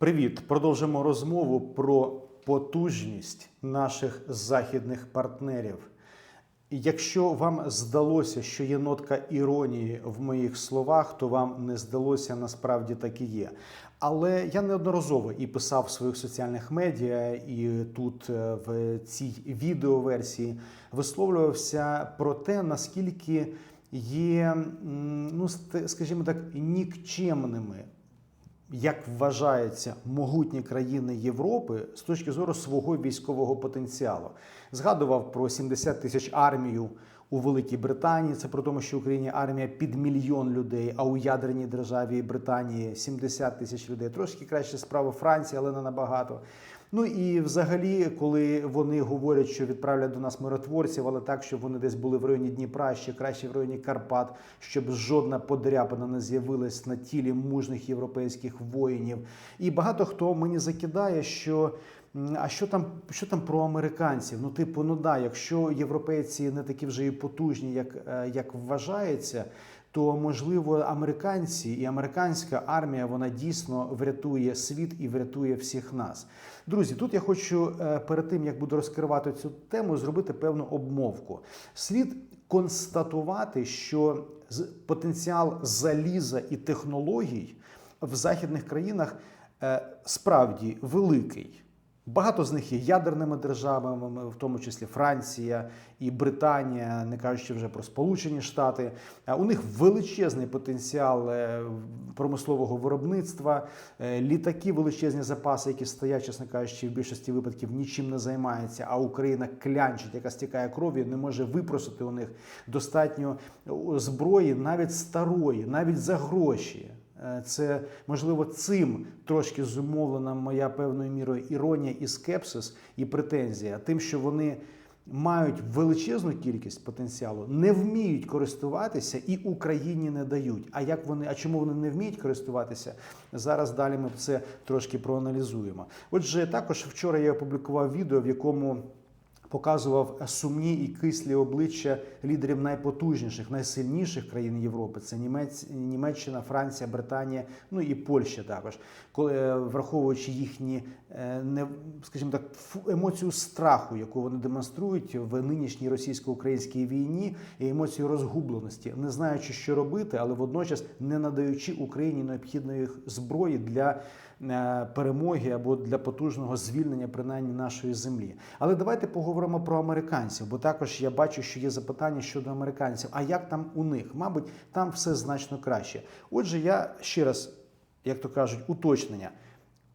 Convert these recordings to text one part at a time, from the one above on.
Привіт! Продовжимо розмову про потужність наших західних партнерів. Якщо вам здалося, що є нотка іронії в моїх словах, то вам не здалося насправді так і є. Але я неодноразово і писав в своїх соціальних медіа, і тут е, в цій відеоверсії висловлювався про те, наскільки є, ну скажімо так, нікчемними як вважається, могутні країни Європи з точки зору свого військового потенціалу. Згадував про 70 тисяч армію у Великій Британії. Це про тому, що в Україні армія під мільйон людей, а у ядерній державі Британії 70 тисяч людей. Трошки краще справа Франції, але не набагато. Ну і взагалі, коли вони говорять, що відправлять до нас миротворців, але так, щоб вони десь були в районі Дніпра, ще краще в районі Карпат, щоб жодна подряпина не з'явилась на тілі мужних європейських воїнів. І багато хто мені закидає, що. А що там, що там про американців? Ну, типу, ну да, якщо європейці не такі вже і потужні, як, е, як вважається, то можливо американці і американська армія вона дійсно врятує світ і врятує всіх нас. Друзі, тут я хочу е, перед тим як буду розкривати цю тему, зробити певну обмовку. Слід констатувати, що потенціал заліза і технологій в західних країнах е, справді великий. Багато з них є ядерними державами, в тому числі Франція і Британія, не кажучи вже про Сполучені Штати. У них величезний потенціал е, промислового виробництва, е, літаки, величезні запаси, які стоять, чесно кажучи, в більшості випадків нічим не займаються. А Україна клянчить, яка стікає кров'ю, не може випросити у них достатньо е, зброї, навіть старої, навіть за гроші. Е, Це можливо цим трошки зумовлена моя певною мірою іронія і скепсис і претензія, тим, що вони мають величезну кількість потенціалу, не вміють користуватися і Україні не дають. А як вони, а чому вони не вміють користуватися? Зараз далі ми це трошки проаналізуємо. Отже, також вчора я опублікував відео, в якому показував сумні і кислі обличчя лідерів найпотужніших, найсильніших країн Європи. Це Німеччина, Франція, Британія, ну і Польща також, коли е, враховуючи їхні е, не скажімо так, емоцію страху, яку вони демонструють в нинішній російсько-українській війні, і емоцію розгубленості, не знаючи, що робити, але водночас не надаючи Україні необхідної зброї для е, перемоги або для потужного звільнення принаймні нашої землі. Але давайте поговоримо про американців, бо також я бачу, що є запитання щодо американців. А як там у них? Мабуть, там все значно краще. Отже, я ще раз, як то кажуть, уточнення.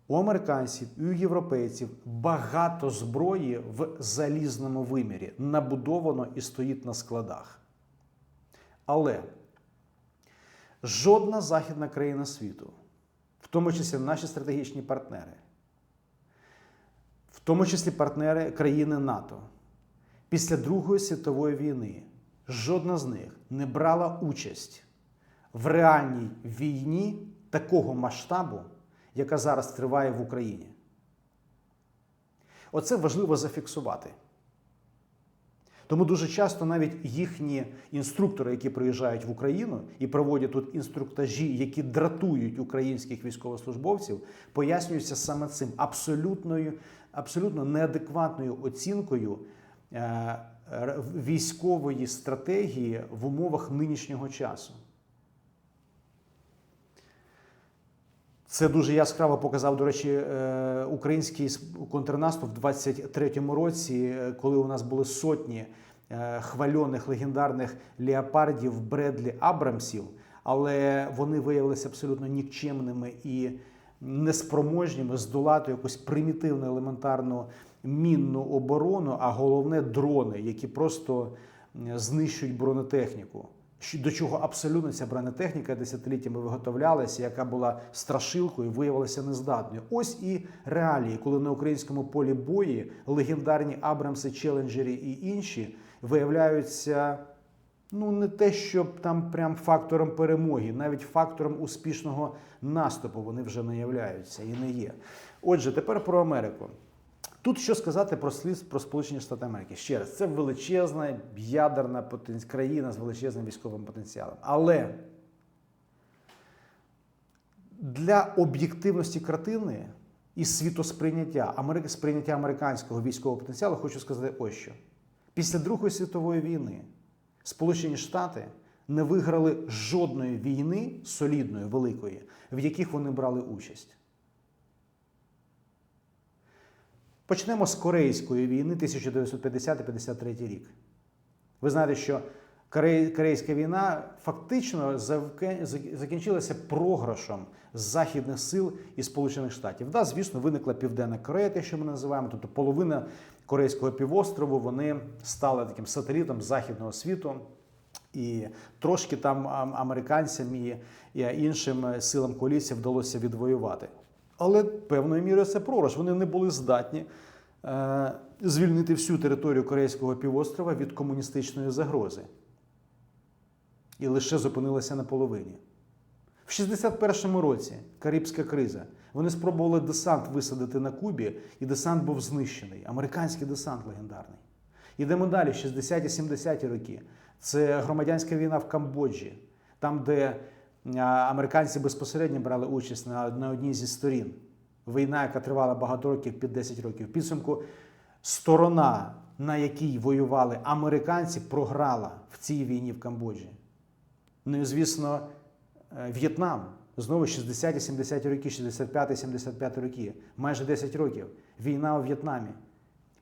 У американців і у європейців багато зброї в залізному вимірі набудовано і стоїть на складах. Але жодна західна країна світу, в тому числі наші стратегічні партнери, тому числі партнери країни НАТО, після Другої світової війни жодна з них не брала участь в реальній війні такого масштабу, яка зараз триває в Україні. Оце важливо зафіксувати. Тому дуже часто навіть їхні інструктори, які приїжджають в Україну і проводять тут інструктажі, які дратують українських військовослужбовців, пояснюються саме цим абсолютною, абсолютно неадекватною оцінкою е, військової стратегії в умовах нинішнього часу. Це дуже яскраво показав, до речі, е, український контрнаступ в 23-му році, е, коли у нас були сотні хвальоних легендарних леопардів Бредлі Абрамсів, але вони виявилися абсолютно нікчемними і неспроможніми здолати якусь примітивну елементарну мінну оборону, а головне дрони, які просто знищують бронетехніку. До чого абсолютно ця бронетехніка десятиліттями виготовлялася, яка була страшилкою, виявилася нездатною. Ось і реалії, коли на українському полі бої легендарні Абрамси, Челенджері і інші виявляються ну не те, щоб там прям фактором перемоги, навіть фактором успішного наступу вони вже не являються і не є. Отже, тепер про Америку. Тут що сказати про слід про Сполучені Штати Америки? Ще раз, це величезна ядерна потен- країна з величезним військовим потенціалом. Але для об'єктивності картини і світосприйняття, амери- сприйняття американського військового потенціалу, хочу сказати ось що. Після Другої світової війни Сполучені Штати не виграли жодної війни солідної, великої, в яких вони брали участь. Почнемо з Корейської війни 1950-53 рік. Ви знаєте, що Корейська війна фактично закінчилася програшем західних сил і Сполучених Штатів. Да, звісно, виникла Південна Корея, те, що ми називаємо, тобто половина Корейського півострову, вони стали таким сателітом західного світу. І трошки там американцям і, іншим силам коаліції вдалося відвоювати. Але певною мірою це програш. Вони не були здатні е, звільнити всю територію Корейського півострова від комуністичної загрози. І лише зупинилися на половині. В 61-му році Карибська криза. Вони спробували десант висадити на Кубі, і десант був знищений. Американський десант легендарний. Йдемо далі, 60-ті, 70-ті роки. Це громадянська війна в Камбоджі, там, де американці безпосередньо брали участь на, на одній зі сторін. Війна, яка тривала багато років, під 10 років. Підсумку сторона, на якій воювали американці, програла в цій війні в Камбоджі. Ну і звісно, е, В'єтнам. Знову 60-ті, 70-ті роки, 65-75 роки, майже 10 років. Війна у В'єтнамі.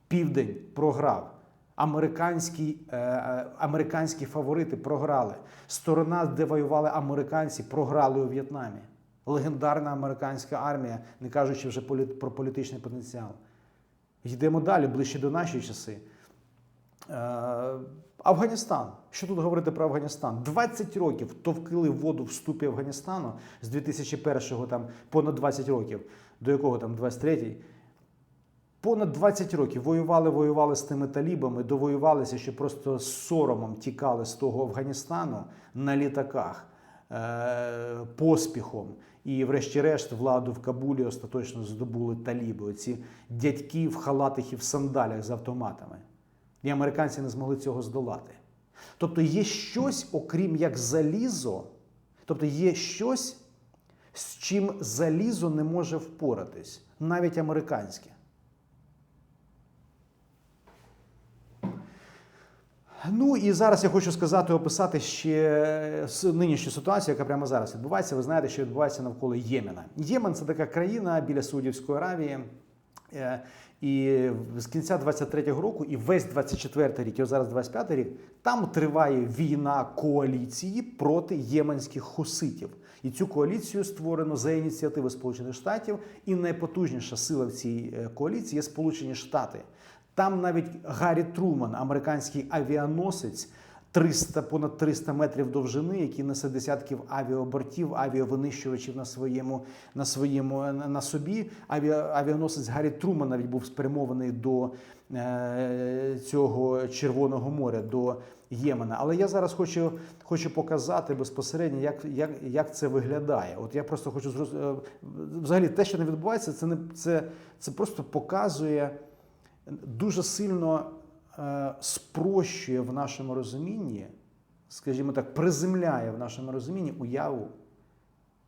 Південь програв. Американські, е, е, американські фаворити програли. Сторона, де воювали американці, програли у В'єтнамі. Легендарна американська армія, не кажучи вже про політичний потенціал. Йдемо далі, ближче до наші часи. Е, Афганістан. Що тут говорити про Афганістан? 20 років товкили воду в ступі Афганістану з 2001-го, там понад 20 років, до якого там 23-й. Понад 20 років воювали, воювали з тими талібами, довоювалися, що просто з соромом тікали з того Афганістану на літаках е- поспіхом. І, врешті-решт, владу в Кабулі остаточно здобули таліби. Оці дядьки в халатах і в сандалях з автоматами. І американці не змогли цього здолати. Тобто є щось, окрім як залізо, тобто є щось, з чим залізо не може впоратись, навіть американське. Ну і зараз я хочу сказати, описати ще нинішню ситуацію, яка прямо зараз відбувається. Ви знаєте, що відбувається навколо Ємена. Ємен це така країна біля Саудівської Аравії. І з кінця 23-го року і весь 24-й рік, і зараз 25-й рік, там триває війна коаліції проти єменських хуситів. І цю коаліцію створено за ініціативи Сполучених Штатів. І найпотужніша сила в цій е, коаліції є Сполучені Штати. Там навіть Гаррі Труман, американський авіаносець, 300, понад 300 метрів довжини, який несе десятків авіабортів, авіавинищувачів на своєму на своєму на на собі. Авіа, авіаносець Гаррі Труман навіть був спрямований до е, цього Червоного моря, до Ємена. Але я зараз хочу, хочу показати безпосередньо, як, як, як це виглядає. От я просто хочу зроз- е, взагалі те, що не відбувається, це не це, це просто показує дуже сильно е, спрощує в нашому розумінні, скажімо так, приземляє в нашому розумінні уяву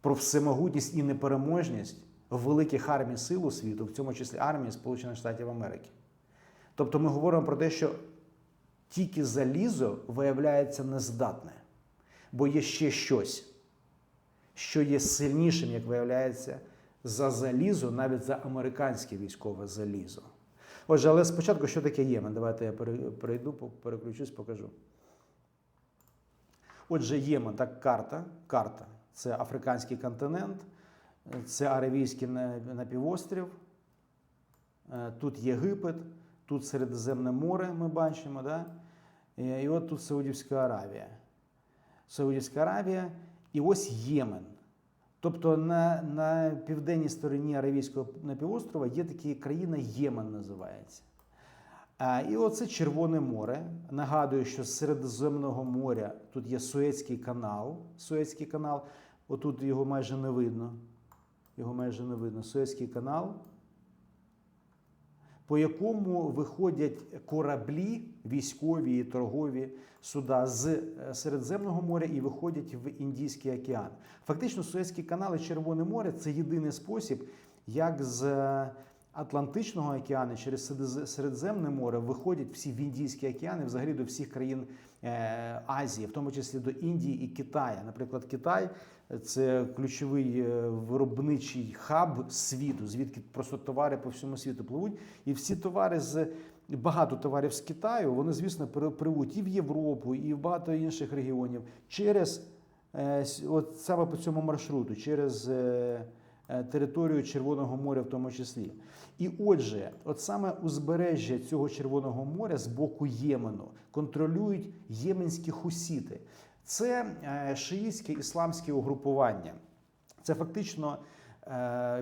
про всемогутність і непереможність великих армій сил у світу, в цьому числі армії Сполучених Штатів Америки. Тобто ми говоримо про те, що тільки залізо виявляється нездатне, бо є ще щось, що є сильнішим, як виявляється, за залізо, навіть за американське військове залізо. Отже, але спочатку, що таке Ємен? Давайте я перейду, переключусь, покажу. Отже, Ємен, так, карта. Карта це африканський континент, це Аравійський напівострів, е, тут Єгипет, тут Середземне море ми бачимо, да? Е, і от тут Саудівська Аравія. Саудівська Аравія і ось Ємен. Тобто на, на південній стороні Аравійського напівострова є така країна Ємен називається. А, і оце Червоне море. Нагадую, що з Середземного моря тут є Суецький канал. Суецький канал, отут його майже не видно. Його майже не видно. Суецький канал. по якому виходять кораблі, військові і торгові суда з е, Середземного моря і виходять в Індійський океан. Фактично, Суецький канал і Червоне море це єдиний спосіб, як з е, Атлантичного океану через Середз- Середземне море виходять всі в Індійський океан і взагалі до всіх країн е, Азії, в тому числі до Індії і Китаю. Наприклад, Китай це ключовий виробничий хаб світу, звідки просто товари по всьому світу пливуть. І всі товари з багато товарів з Китаю, вони, звісно, при- пливуть і в Європу, і в багато інших регіонів через е, от саме по цьому маршруту, через е, е, територію Червоного моря, в тому числі. І отже, от саме узбережжя цього Червоного моря з боку Ємену контролюють єменські хусіти. Це шиїтське ісламське угрупування. Це фактично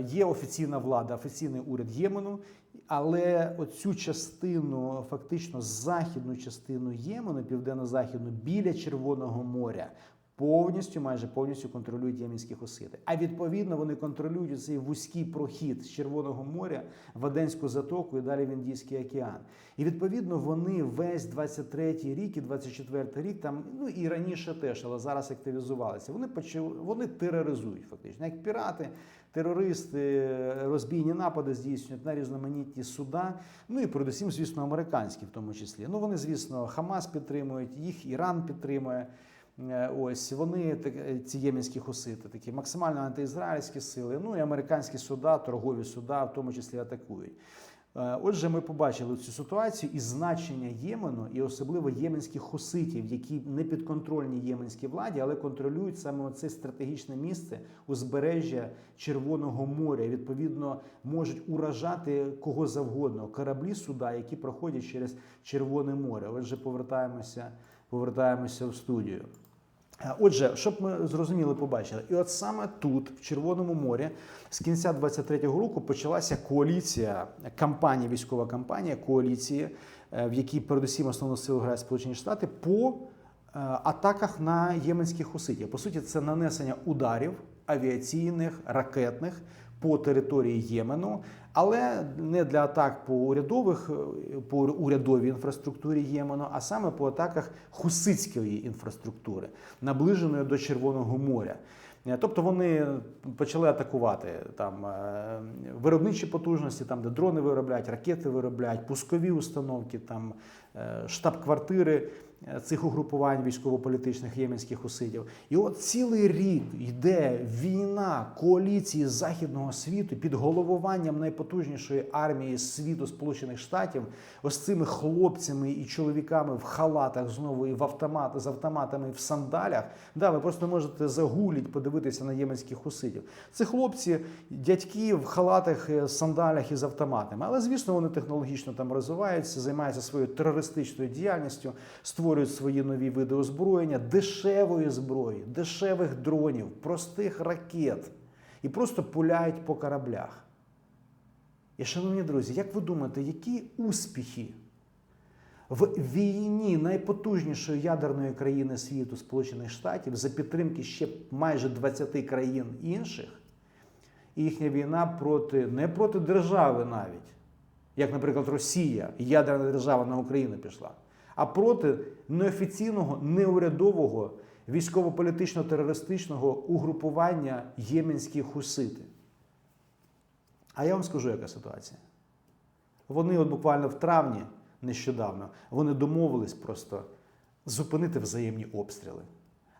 є офіційна влада, офіційний уряд Ємену, але оцю частину, фактично західну частину Ємену, південно-західну, біля Червоного моря. Повністю, майже повністю контролюють єменські хусити. А відповідно вони контролюють цей вузький прохід з Червоного моря в Аденську затоку і далі в Індійський океан. І відповідно вони весь 23-й рік і 24-й рік там, ну і раніше теж, але зараз активізувалися. Вони почали, вони тероризують фактично, як пірати, терористи, розбійні напади здійснюють на різноманітні суда. Ну і передусім, звісно, американські в тому числі. Ну вони, звісно, Хамас підтримують, їх Іран підтримує. Е, Ось вони е, ці єменські хусити, такі максимально антиізраїльські сили. Ну і американські суда, торгові суда, в тому числі атакують. Е, Отже, ми побачили цю ситуацію і значення Ємену, і особливо єменських хуситів, які не підконтрольні єменській владі, але контролюють саме це стратегічне місце узбережжя Червоного моря. Відповідно, можуть уражати кого завгодно кораблі суда, які проходять через Червоне море. Отже, повертаємося, повертаємося в студію. Е, Отже, щоб ми зрозуміли, побачили, і от саме тут, в Червоному морі, з кінця 23-го року почалася коаліція, кампанія, військова кампанія, коаліції, е, в якій передусім основну силу грають Сполучені Штати по е, атаках на єменських хуситів. По суті, це нанесення ударів авіаційних, ракетних по території Ємену, але не для атак по урядових е, по урядовій інфраструктурі Ємену, а саме по атаках хуситської інфраструктури, наближеної до Червоного моря. Е, Тобто вони почали атакувати там е, виробничі потужності, там де дрони виробляють, ракети виробляють, пускові установки, там штаб-квартири цих угрупувань військово-політичних єменських хусидів. І от цілий рік йде війна коаліції західного світу під головуванням найпотужнішої армії світу Сполучених Штатів, ось цими хлопцями і чоловіками в халатах знову і в автомат з автоматами в сандалях. Да, ви просто можете загуліть, подивитися на єменських хусидів. Це хлопці, дядьки в халатах, е, сандалях і з автоматами. Але звісно, вони технологічно там розвиваються, займаються своєю терористичною діяльністю, створюють свої нові види озброєння, дешевої зброї, дешевих дронів, простих ракет і просто пуляють по кораблях. І, шановні друзі, як ви думаєте, які успіхи в війні найпотужнішої ядерної країни світу Сполучених Штатів за підтримки ще майже 20 країн інших, і їхня війна проти не проти держави навіть, як, наприклад, Росія, ядерна держава на Україну пішла, а проти неофіційного, неурядового військово-політично-терористичного угрупування єменські хусити. А я вам скажу, яка ситуація. Вони от буквально в травні нещодавно вони домовились просто зупинити взаємні обстріли.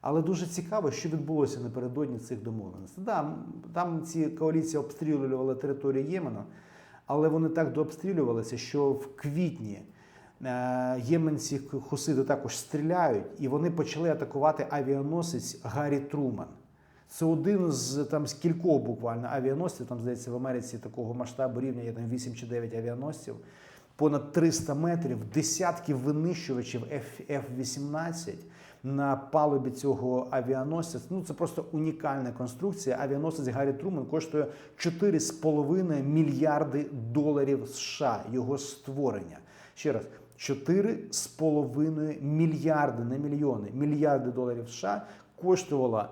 Але дуже цікаво, що відбулося напередодні цих домовленостей. Да, там ці коаліції обстрілювали територію Ємену, але вони так дообстрілювалися, що в квітні єменці хусиди також стріляють, і вони почали атакувати авіаносець Гаррі Труман. Це один з там з кількох буквально авіаносців. Там здається в Америці такого масштабу рівня є там 8 чи 9 авіаносців, понад 300 метрів, десятки винищувачів F- F-18 на палубі цього авіаносця. Ну це просто унікальна конструкція. Авіаносець Гаррі Труман коштує 4,5 мільярди доларів США. Його створення. Ще раз. 4,5 мільярди, не мільйони, мільярди доларів США коштувала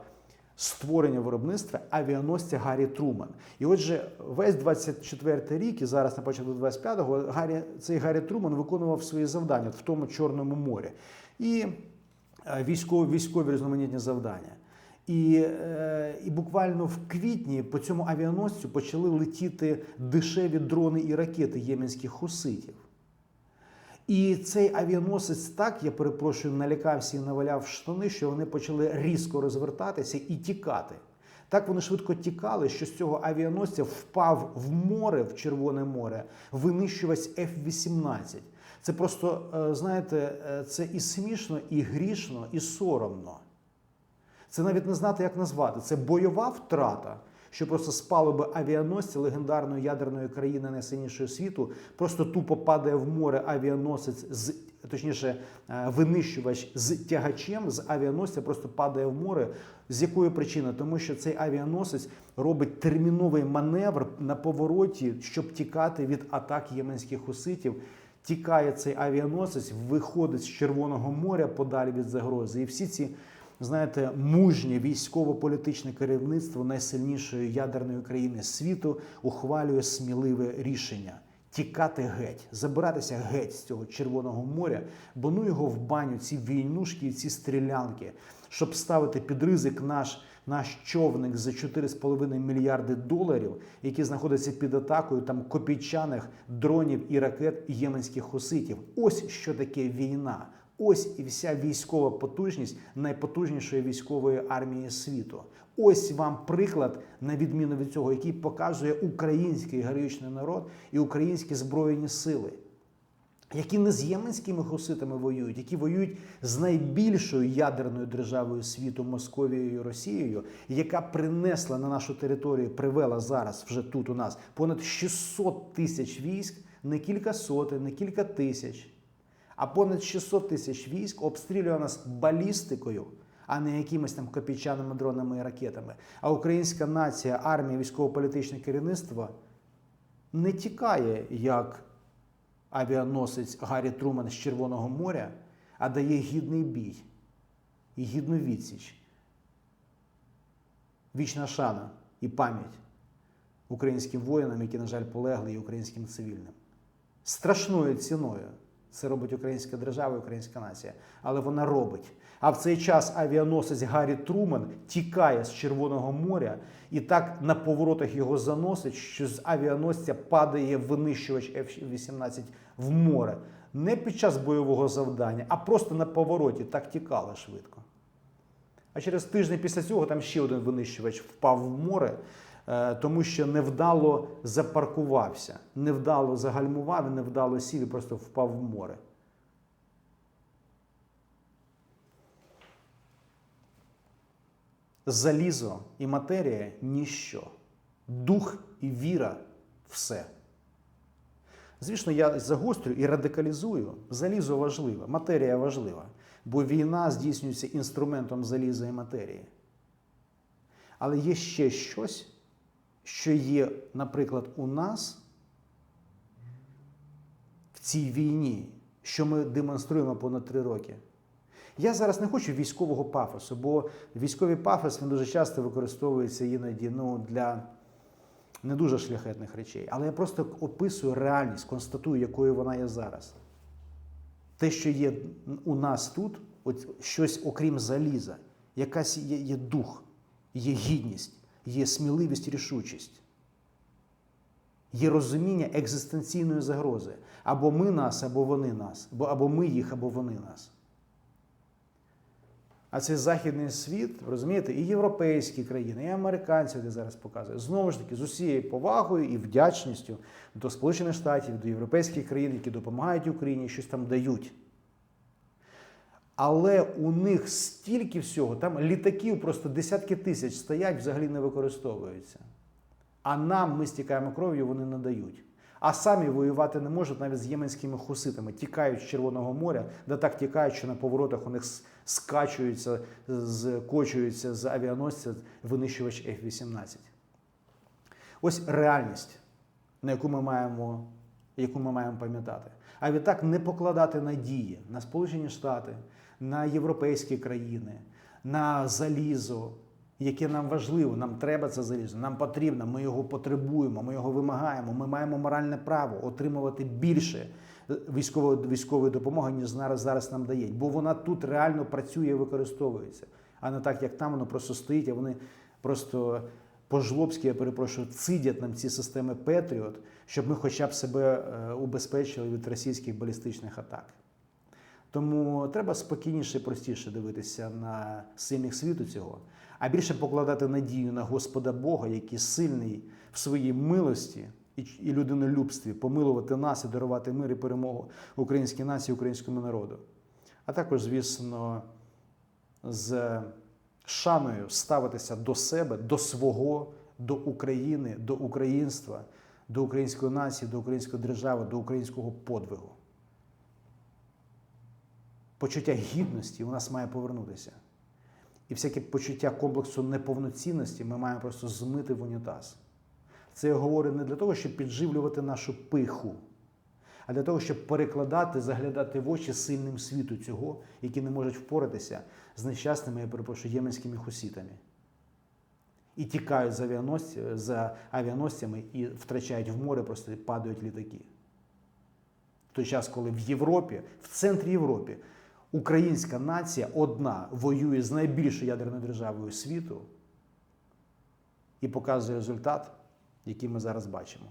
створення виробництва авіаносця Гаррі Труман. І отже, весь 24 рік і зараз на початку 25-го Гаррі, цей Гаррі Труман виконував свої завдання в тому Чорному морі. І е, військові, військові різноманітні завдання. І, е, і буквально в квітні по цьому авіаносцю почали летіти дешеві дрони і ракети єменських хуситів. І цей авіаносець так, я перепрошую, налякався і наваляв штани, що вони почали різко розвертатися і тікати. Так вони швидко тікали, що з цього авіаносця впав в море, в Червоне море, винищувач F-18. Це просто, е, знаєте, е, це і смішно, і грішно, і соромно. Це навіть не знати, як назвати. Це бойова втрата, що просто з палуби авіаносця легендарної ядерної країни найсильнішого світу просто тупо падає в море авіаносець з. Точніше, е, винищувач з тягачем з авіаносця просто падає в море. З якої причини? Тому що цей авіаносець робить терміновий маневр на повороті, щоб тікати від атак єменських хуситів. Тікає цей авіаносець, виходить з Червоного моря подалі від загрози. І всі ці знаєте, мужнє військово-політичне керівництво найсильнішої ядерної країни світу ухвалює сміливе рішення. Тікати геть, забиратися геть з цього Червоного моря, бо ну його в баню, ці війнушки ці стрілянки, щоб ставити під ризик наш, наш човник за 4,5 мільярди доларів, який знаходиться під атакою там копійчаних дронів і ракет єменських хуситів. Ось що таке війна. Ось і вся військова потужність найпотужнішої військової армії світу. Ось вам приклад, на відміну від цього, який показує український героїчний народ і українські збройні сили, які не з єменськими хуситами воюють, які воюють з найбільшою ядерною державою світу Московією і Росією, яка принесла на нашу територію, привела зараз вже тут у нас понад 600 тисяч військ, не кілька сотень, не кілька тисяч а понад 600 тисяч військ обстрілює нас балістикою, а не якимись там копійчаними дронами і ракетами. А українська нація, армія, військово-політичне керівництво не тікає як авіаносець Гаррі Труман з Червоного моря, а дає гідний бій і гідну відсіч. Вічна шана і пам'ять українським воїнам, які, на жаль, полегли, і українським цивільним. Страшною ціною. Це робить українська держава, і українська нація. Але вона робить. А в цей час авіаносець Гаррі Труман тікає з Червоного моря і так на поворотах його заносить, що з авіаносця падає винищувач F-18 в море. Не під час бойового завдання, а просто на повороті так тікали швидко. А через тиждень після цього там ще один винищувач впав в море. Е, тому що невдало запаркувався, невдало загальмував, невдало сів і просто впав в море. Залізо і матерія ніщо. Дух і віра все. Звісно, я загострю і радикалізую. Залізо важливе, матерія важлива, бо війна здійснюється інструментом заліза і матерії. Але є ще щось, що є, наприклад, у нас в цій війні, що ми демонструємо понад три роки. Я зараз не хочу військового пафосу, бо військовий пафос він дуже часто використовується іноді ну, для не дуже шляхетних речей. Але я просто описую реальність, констатую, якою вона є зараз. Те, що є у нас тут, от щось окрім заліза, якась є, є дух, є гідність є сміливість і рішучість, є розуміння екзистенційної загрози. Або ми нас, або вони нас, або ми їх, або вони нас. А цей західний світ, розумієте, і європейські країни, і американці, де зараз показують, знову ж таки, з усією повагою і вдячністю до Сполучених Штатів, до європейських країн, які допомагають Україні, щось там дають. Але у них стільки всього, там літаків просто десятки тисяч стоять, взагалі не використовуються. А нам ми стікаємо кров'ю, вони не дають. А самі воювати не можуть навіть з єменськими хуситами, тікають з Червоного моря, де так тікають, що на поворотах у них скачуються, скочуються з авіаносця винищувач F-18. Ось реальність, на яку ми маємо, яку ми маємо пам'ятати. А відтак не покладати надії на Сполучені Штати на європейські країни, на залізо, яке нам важливо, нам треба це залізо, нам потрібно, ми його потребуємо, ми його вимагаємо. Ми маємо моральне право отримувати більше військової, військової допомоги, ніж зараз, зараз нам дають. Бо вона тут реально працює і використовується, а не так, як там воно просто стоїть, а вони просто по-жлобськи, я перепрошую, цидять нам ці системи Петріот, щоб ми хоча б себе е, убезпечили від російських балістичних атак. Тому треба спокійніше і простіше дивитися на сильних світу цього, а більше покладати надію на Господа Бога, який сильний в своїй милості і людинолюбстві, помилувати нас і дарувати мир і перемогу українській нації, українському народу. А також, звісно, з шаною ставитися до себе, до свого, до України, до українства, до української нації, до української держави, до українського подвигу почуття гідності у нас має повернутися. І всяке почуття комплексу неповноцінності ми маємо просто змити в унітаз. Це я говорю не для того, щоб підживлювати нашу пиху, а для того, щоб перекладати, заглядати в очі сильним світу цього, які не можуть впоратися з нещасними, я перепрошую, єменськими хусітами. І тікають за, авіаносцями і втрачають в море, просто падають літаки. В той час, коли в Європі, в центрі Європи, українська нація одна воює з найбільшою ядерною державою світу і показує результат, який ми зараз бачимо.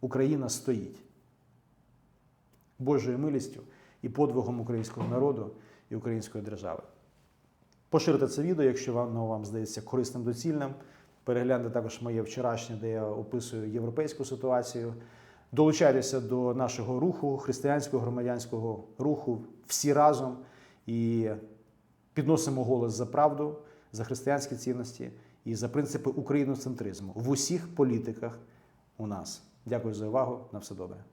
Україна стоїть Божою милістю і подвигом українського народу і української держави. Поширте це відео, якщо воно вам здається корисним доцільним. Перегляньте також моє вчорашнє, де я описую європейську ситуацію. Долучайтеся до нашого руху, християнського громадянського руху всі разом і підносимо голос за правду, за християнські цінності і за принципи україноцентризму в усіх політиках у нас. Дякую за увагу. На все добре.